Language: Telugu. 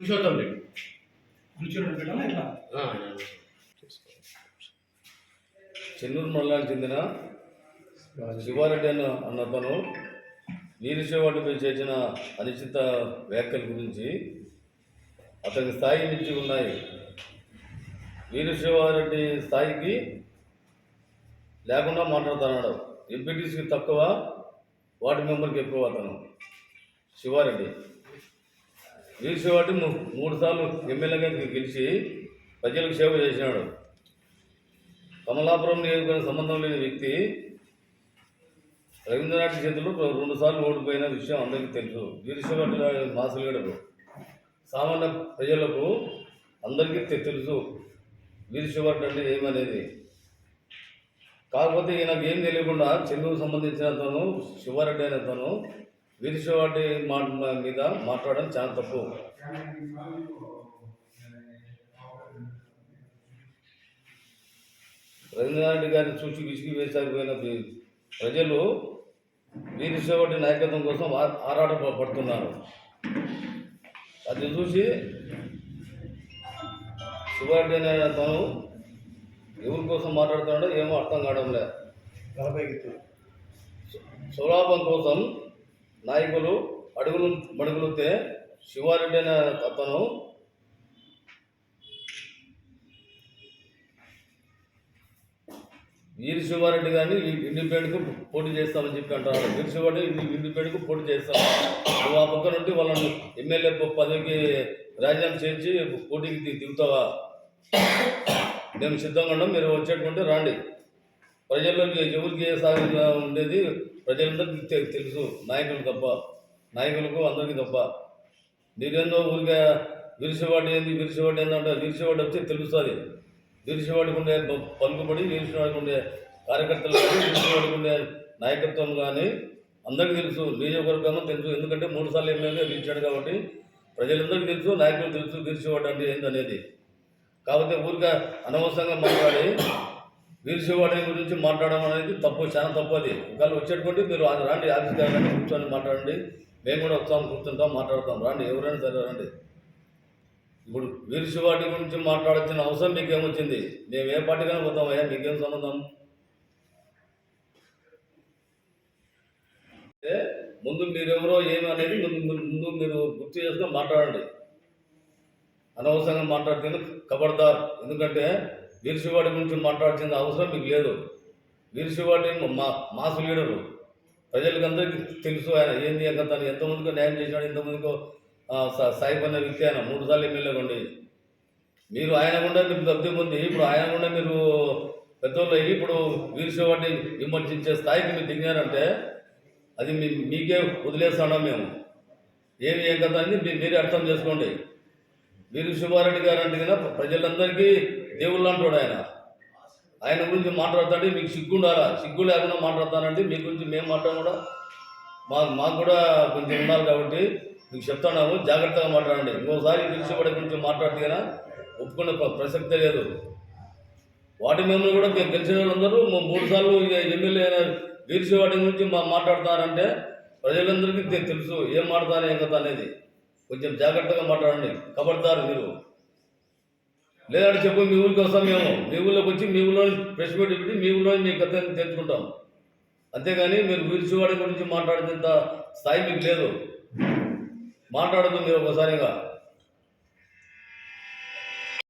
పురుషోత్తం రెడ్డి చెన్నూరు మండలానికి చెందిన శివారెడ్డి అన్న అన్నతను వీరశివాడిపై చేసిన అనిశ్చిత వ్యాఖ్యల గురించి అతని స్థాయి నుంచి ఉన్నాయి. వీరశివారెడ్డి స్థాయికి లేకుండా మాట్లాడుతున్నాడు. ఎంపీటీసీకి తక్కువ వార్డు మెంబర్కి ఎక్కువ అతను. శివారెడ్డి. వీరశివారెడ్డి మూడు సార్లు ఎమ్మెల్యేగా గెలిచి ప్రజలకు సేవ చేసినాడు. కమలాపురం నియోజకవర్గం సంబంధం లేని వ్యక్తి రవీంద్రనాథ్ చేతులు రెండు సార్లు ఓడిపోయిన విషయం అందరికీ తెలుసు. వీరశివడ్ల మాసులుగడరు సామాన్య ప్రజలకు అందరికీ తెలుసు వీరశివడ్డ అంటే ఏమనేది. కాకపోతే ఈయనకు ఏం తెలియకుండా చెన్నూరు సంబంధించిన తను శివారెడ్డి అయిన తను వీరశివడ్డి మాట మీద మాట్లాడడం చాలా తప్పు. రవీంద్రనాథ్ గారిని చూసి విసిగి వేసారిపోయిన ప్ర- ప్రజలు వీరశివటి నాయకత్వం కోసం ఆరాట పడుతున్నారు అది చూసి శివారెడ్డి అనే తను ఎవరి కోసం మాట్లాడుతున్నాడో ఏమో అర్థం కావడం లే సులాభం కోసం నాయకులు అడుగులు మడుగులుతే శివారెడ్డి అనే అతను వీరి శివారెడ్డి గారిని ఇండిపెండెంట్కు పోటీ చేస్తామని చెప్పి అంటారు వీరి శివారెడ్డి ఇండిపెండెంట్కు పోటీ చేస్తాను నువ్వు ఆ పక్క నుండి వాళ్ళని ఎమ్మెల్యే పదవికి రాజీనామా చేయించి పోటీకి దిగుతావా? మేము సిద్ధంగా ఉన్నాం. మీరు వచ్చేటువంటి రాండి. ప్రజల్లోకి ఎవరికి ఏ సాగుగా ఉండేది? ప్రజలందరికీ తెలుసు. నాయకులు తప్ప. నాయకులకు అందరికీ తప్ప. మీరేందో ఊరికే విరిసేవాడు ఏంది విరిసేవాడు ఏంది అంటే విరిసేవాడు వస్తే తెలుస్తుంది. విరిసేవాడికి ఉండే పలుకుబడి విరిసేవాడికి ఉండే కార్యకర్తలు కానీ విరిసివాడికి ఉండే నాయకత్వం కానీ అందరికీ తెలుసు. నియోజకవర్గంలో తెలుసు. ఎందుకంటే మూడు సార్లు ఎమ్మెల్యే గెలిచాడు కాబట్టి ప్రజలందరికీ తెలుసు నాయకులు తెలుసు విరిసివాడు అంటే ఏంది అనేది కాకపోతే ఊరికే అనవసరంగా మాట్లాడి వీరశివాడి గురించి మాట్లాడడం అనేది తప్పు చాలా తప్పు అది. ఒకవేళ వచ్చేటువంటి మీరు రండి రాండి ఆఫీస్ కానీ కూర్చొని మాట్లాడండి. మేము కూడా వస్తాం కూర్చుంటాం మాట్లాడతాం. రాండి ఎవరైనా సరే రండి. ఇప్పుడు వీరశివాడి గురించి మాట్లాడాల్సిన అవసరం మీకేమొచ్చింది? మేము ఏ పార్టీకైనా పోతామయ్యా మీకేం సంబంధం? అంటే ముందు మీరెవరో ఏమి అనేది ముందు మీరు గుర్తు చేసుకొని మాట్లాడండి. అనవసరంగా మాట్లాడితే కబడతారు ఎందుకంటే వీరశివాడి గురించి మాట్లాడాల్సిన అవసరం మీకు లేదు. వీరశివాడి మా మాసు లీడరు. ప్రజలకు అందరికీ తెలుసు ఆయన ఏంది ఇంకా తను ఎంతమందికో న్యాయం చేసినాడు ఎంతమందికో ఆ, సా- వ్యక్తి ఆయన మూడు సార్లు ఎమ్మెల్యేగా ఉండి. మీరు ఆయన గుండా మీకు లబ్ధి పొంది ఇప్పుడు ఆయన గుండా మీరు పెద్దోళ్ళు అయ్యి ఇప్పుడు వీరశివాడిని విమర్శించే స్థాయికి మీరు దిగినారంటే అది మీ మీకే వదిలేస్తున్నాం మేము? ఏమి ఏం కదా అని మీరే అర్థం చేసుకోండి. వీరు శివారెడ్డి గారు అంటే కదా ప్రజలందరికీ దేవుళ్ళు అంటాడు ఆయన. ఆయన గురించి మాట్లాడతాడు మీకు సిగ్గు ఉండాలా సిగ్గు లేకుండా మాట్లాడతానంటే మీ గురించి మేము మాట్లాడడం కూడా మా మాకు కూడా కొంచెం ఉండాలి కాబట్టి మీకు చెప్తున్నాము జాగ్రత్తగా మాట్లాడండి. ఇంకోసారి వీరశివాడి గురించి మాట్లాడితే కదా ఒప్పుకునే ప్రసక్తే లేదు. వాటి మేము కూడా మేము గెలిచిన వాళ్ళందరూ మూడు సార్లు ఎమ్మెల్యే గెలిచే వాటి గురించి మా మాట్లాడతారంటే ప్రజలందరికీ తెలుసు ఏం మాట్లాడతారు ఏం అనేది. కొంచెం జాగ్రత్తగా మాట్లాడండి. కబడతారు మీరు. లేదంటే చెప్పు మీ ఊరికి వస్తాం మేము. మీ ఊళ్ళోకి వచ్చి మీ ఊళ్ళో ప్రెస్ మీట్ పెట్టి మీ ఊళ్ళో మీ కథ తెచ్చుకుంటాం అంతేగాని మీరు వీరశివాడి గురించి మాట్లాడేంత స్థాయి మీకు లేదు. మాట్లాడదు మీరు ఒకసారిగా.